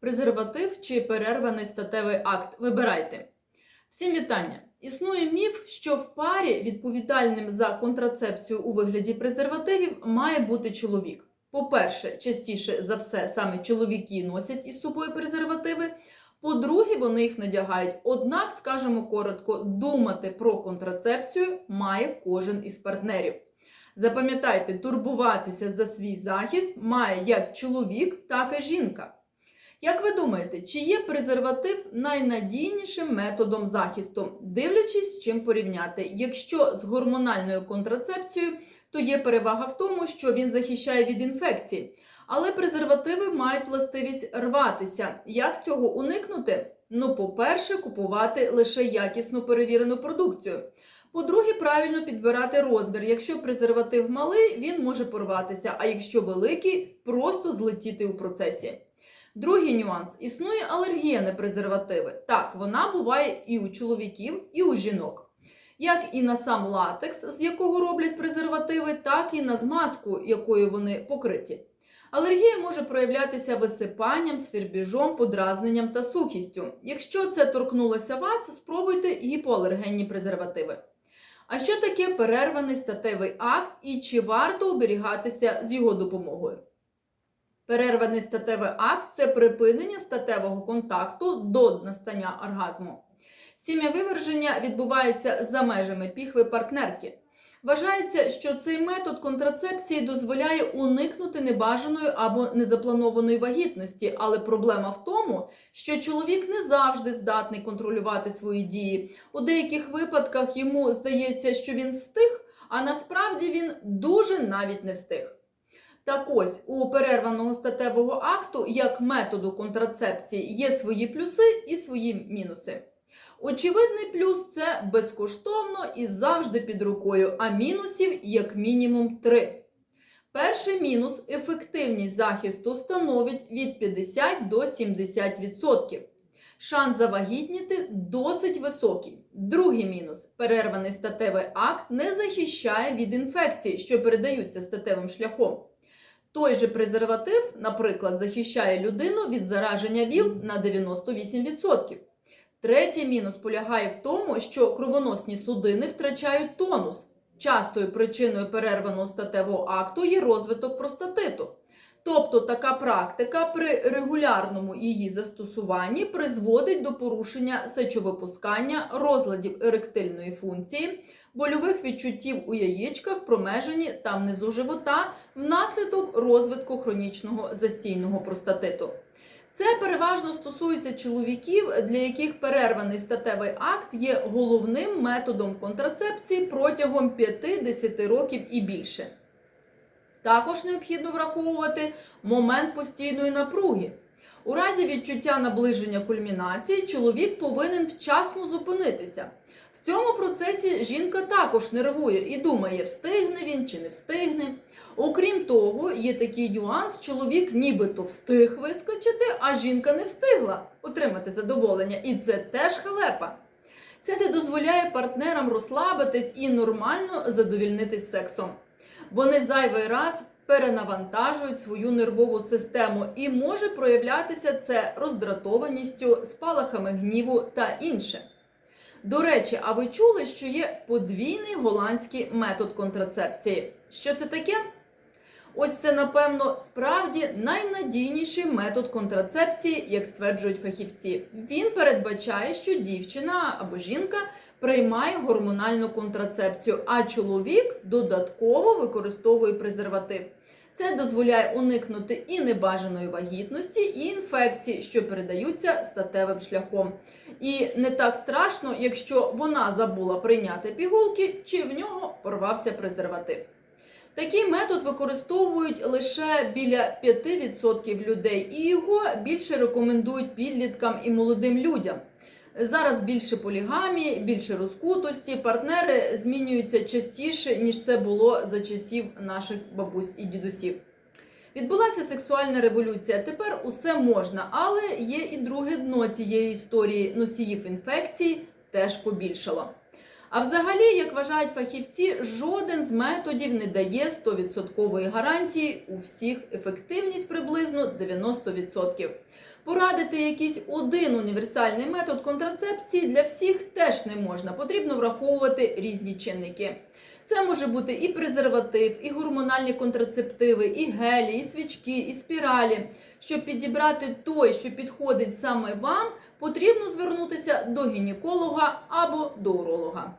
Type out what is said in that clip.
презерватив чи перерваний статевий акт. Вибирайте. Всім вітання! Існує міф, що в парі відповідальним за контрацепцію у вигляді презервативів має бути чоловік. По-перше, частіше за все саме чоловіки носять із собою презервативи. По-друге, вони їх надягають. Однак, скажемо коротко, думати про контрацепцію має кожен із партнерів. Запам'ятайте, турбуватися за свій захист має як чоловік, так і жінка. Як ви думаєте, чи є презерватив найнадійнішим методом захисту, дивлячись, з чим порівняти? Якщо з гормональною контрацепцією, то є перевага в тому, що він захищає від інфекцій. Але презервативи мають властивість рватися. Як цього уникнути? Ну, по-перше, купувати лише якісно перевірену продукцію. По-друге, правильно підбирати розмір. Якщо презерватив малий, він може порватися, а якщо великий, просто злетіти у процесі. Другий нюанс: існує алергія на презервативи. Так, вона буває і у чоловіків, і у жінок. Як і на сам латекс, з якого роблять презервативи, так і на змазку, якою вони покриті. Алергія може проявлятися висипанням, свірбіжом, подразненням та сухістю. Якщо це торкнулося вас, спробуйте гіпоалергенні презервативи. А що таке перерваний статевий акт і чи варто оберігатися з його допомогою? Перерваний статевий акт це припинення статевого контакту до настання оргазму. Сім'явиверження відбувається за межами піхви партнерки. Вважається, що цей метод контрацепції дозволяє уникнути небажаної або незапланованої вагітності, але проблема в тому, що чоловік не завжди здатний контролювати свої дії. У деяких випадках йому здається, що він встиг, а насправді він дуже навіть не встиг. Так ось у перерваного статевого акту як методу контрацепції є свої плюси і свої мінуси. Очевидний плюс це безкоштовно і завжди під рукою, а мінусів як мінімум три. Перший мінус ефективність захисту становить від 50 до 70%. Шанс завагітніти досить високий. Другий мінус перерваний статевий акт не захищає від інфекцій, що передаються статевим шляхом. Той же презерватив, наприклад, захищає людину від зараження ВІЛ на 98%. Третій мінус полягає в тому, що кровоносні судини втрачають тонус. Частою причиною перерваного статевого акту є розвиток простатиту. Тобто така практика при регулярному її застосуванні призводить до порушення сечовипускання, розладів еректильної функції, больових відчуттів у яєчках, промежині та внизу живота внаслідок розвитку хронічного застійного простатиту. Це переважно стосується чоловіків, для яких перерваний статевий акт є головним методом контрацепції протягом 5-10 років і більше. Також необхідно враховувати момент постійної напруги. У разі відчуття наближення кульмінації чоловік повинен вчасно зупинитися. В цьому процесі жінка також нервує і думає, встигне він чи не встигне. Окрім того, є такий нюанс: чоловік нібито встиг вискочити, а жінка не встигла отримати задоволення. І це теж халепа. Це не дозволяє партнерам розслабитись і нормально задовільнитись сексом. Вони зайвий раз перенавантажують свою нервову систему і може проявлятися це роздратованістю, спалахами гніву та інше. До речі, а ви чули, що є подвійний голландський метод контрацепції? Що це таке? Ось це, напевно, справді найнадійніший метод контрацепції, як стверджують фахівці. Він передбачає, що дівчина або жінка приймає гормональну контрацепцію, а чоловік додатково використовує презерватив. Це дозволяє уникнути і небажаної вагітності, і інфекцій, що передаються статевим шляхом. І не так страшно, якщо вона забула прийняти пігулки, чи в нього порвався презерватив. Такий метод використовують лише біля 5% людей, і його більше рекомендують підліткам і молодим людям. Зараз більше полігамії, більше розкутості, партнери змінюються частіше, ніж це було за часів наших бабусь і дідусів. Відбулася сексуальна революція. Тепер усе можна, але є і друге дно цієї історії носіїв інфекцій теж побільшало. А взагалі, як вважають фахівці, жоден з методів не дає 100% гарантії у всіх ефективність приблизно 90%. Порадити якийсь один універсальний метод контрацепції для всіх теж не можна. Потрібно враховувати різні чинники. Це може бути і презерватив, і гормональні контрацептиви, і гелі, і свічки, і спіралі. Щоб підібрати той, що підходить саме вам, потрібно звернутися до гінеколога або до уролога.